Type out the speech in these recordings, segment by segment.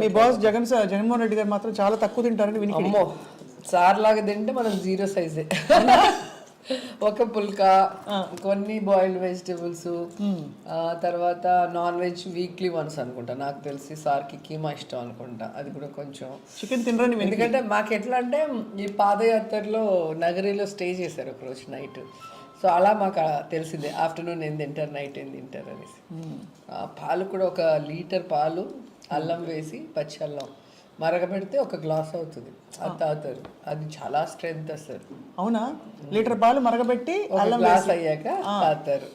మీ boss Jagan sir Jaganmohan Reddy గారు మాత్రం చాలా తక్కువ తింటారని వినికి అమ్మో సార్ లాగా తింటే మనం జీరో సైజే. ఒక పుల్కా కొన్ని బాయిల్డ్ వెజిటేబుల్స్ తర్వాత నాన్ వెజ్ వీక్లీ వన్స్ అనుకుంటా. నాకు తెలిసి సార్కి కీమా ఇష్టం అనుకుంటా. అది కూడా కొంచెం చికెన్ తినరని విని ఎందుకంటే మాకు ఎట్లా అంటే ఈ పాదయాత్రలో నగరిలో స్టే చేశారు ఒకరోజు నైట్. సో అలా మాకు తెలిసిందే ఆఫ్టర్నూన్ ఏం తింటారు నైట్ ఏం తింటారు అనేసి. ఆ పాలు కూడా ఒక లీటర్ పాలు అల్లం వేసి పచ్చి అల్లం మరగబెడితే ఒక గ్లాస్ అవుతుంది. అది తాగుతారు. అది చాలా స్ట్రెంగ్త్ వస్తుంది అవునా? లీటర్ పాలు మరగబెట్టి ఒక గ్లాస్ అయ్యాక తాగుతారు.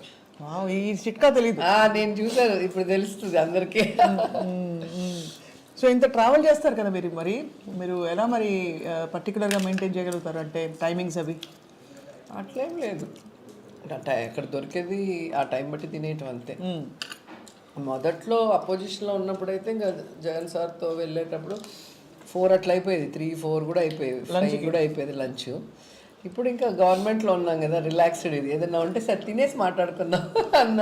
వావ్, ఈ చిట్కా తెలియదు ఆ, నేను చూసాను ఇప్పుడు తెలుస్తుంది అందరికీ. సో ఇంత ట్రావెల్ చేస్తారు కదా మీరు మరి? మీరు ఎలా మరి పర్టికులర్గా మెయింటైన్ చేయగలుగుతారు? అంటే టైమింగ్స్ అవి? అట్లేం లేదు. టై- ఎక్కడ దొరికేది ఆ టైం బట్టి తినేయటం అంతే. మొదట్లో అపోజిషన్లో ఉన్నప్పుడైతే ఇంకా జగన్ సార్తో వెళ్ళేటప్పుడు ఫోర్ అట్లా అయిపోయేది. త్రీ ఫోర్ కూడా అయిపోయేది ఫైవ్ కూడా అయిపోయేది లంచ్ ఇప్పుడు ఇంకా గవర్నమెంట్లో ఉన్నాం కదా రిలాక్స్డ్ ఇది. ఏదైనా ఉంటే సరే తినేసి మాట్లాడుకుందాం అన్న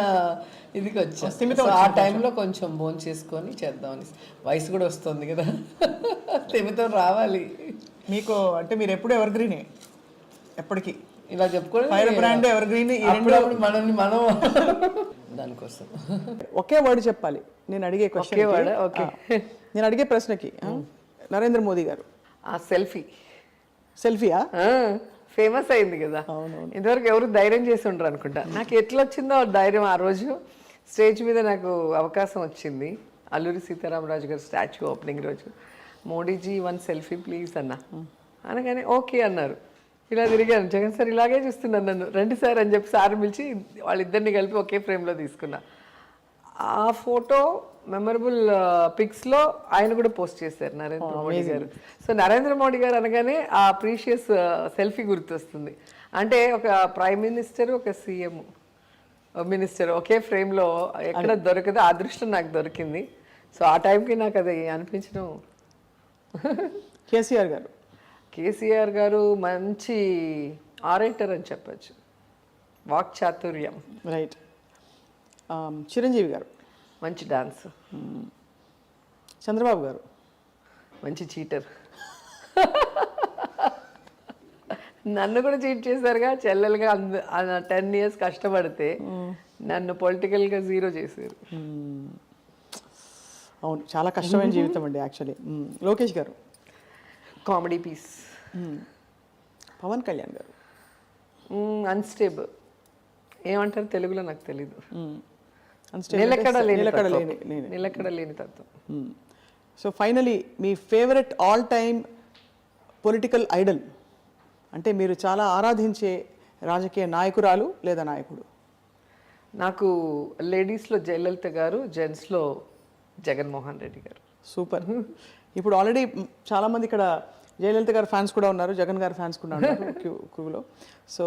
ఇదికి వచ్చా. ఆ టైంలో కొంచెం. భోజనం చేసుకొని చేద్దామని. వయసు కూడా వస్తుంది కదా. తిమితో రావాలి. మీకు అంటే మీరు ఎప్పుడు ఎవర్ గ్రీనే ఎప్పటికీ? ఇలా చెప్పుకోవడం ఫైర్ బ్రాండ్ ఎవర్ గ్రీన్ మనల్ని మనం దానికోసం. ఒకే వర్డ్ చెప్పాలి. నేను అడిగే క్వశ్చన్ word? Okay. నేను అడిగే ప్రశ్నకి నరేంద్ర మోదీ గారు. ఆ సెల్ఫీ. సెల్ఫీయా? ఫేమస్ అయింది కదా. ఇంతవరకు ఎవరు ధైర్యం చేసి ఉండరు అనుకుంటా. నాకు ఎట్లా వచ్చిందో ధైర్యం ఆ రోజు. స్టేజ్ మీద నాకు అవకాశం వచ్చింది. అల్లూరి సీతారామరాజు గారు స్టాచ్యూ ఓపెనింగ్ రోజు. మోడీజీ వన్ సెల్ఫీ ప్లీజ్ అన్న. అనగానే ఓకే అన్నారు. ఇలా తిరిగాను. జగన్ సార్ ఇలాగే చూస్తున్నాను నన్ను. రండి సార్ అని చెప్పి సార్ పిలిచి వాళ్ళిద్దరిని కలిపి ఒకే ఫ్రేమ్లో తీసుకున్నా. ఆ ఫోటో మెమరబుల్ పిక్స్లో ఆయన కూడా పోస్ట్ చేశారు నరేంద్ర మోడీ గారు. సో నరేంద్ర మోడీ గారు అనగానే ఆ ప్రీషియస్ సెల్ఫీ గుర్తొస్తుంది. అంటే ఒక ప్రైమ్ మినిస్టర్ ఒక సీఎం మినిస్టర్ ఒకే ఫ్రేమ్లో ఎక్కడ దొరకదో. ఆ అదృష్టం నాకు దొరికింది. సో ఆ టైంకి నాకు అది అనిపించడం కేసీఆర్ గారు. కేసీఆర్ గారు మంచి ఆరేటర్ అని చెప్పచ్చు. వాక్ చాతుర్యం. రైట్ చిరంజీవి గారు. మంచి డాన్స్. చంద్రబాబు గారు. మంచి చీటర్. నన్ను కూడా చీట్ చేశారుగా చెల్లెలుగా టెన్ ఇయర్స్ కష్టపడితే నన్ను పొలిటికల్గా జీరో చేశారు. అవును చాలా కష్టమైన జీవితం అండి యాక్చువల్లీ. లోకేష్ గారు. Comedy piece. పవన్ కళ్యాణ్ గారు. అన్స్టేబుల్ ఏమంటారు తెలుగులో నాకు తెలీదు. నిలకడ లేని నిలకడ లేని తత్వం. సో ఫైనలీ మీ favourite all time political idol అంటే మీరు చాలా ఆరాధించే రాజకీయ నాయకురాలు లేదా నాయకుడు? నాకు లేడీస్లో జయలలిత గారు జెంట్స్లో జగన్మోహన్ రెడ్డి గారు. సూపర్. ఇప్పుడు ఆల్రెడీ చాలా మంది ఇక్కడ జయలలిత గారు ఫ్యాన్స్ కూడా ఉన్నారు జగన్ గారు ఫ్యాన్స్ కూడా ఉన్నారు క్యూ క్యూలో. సో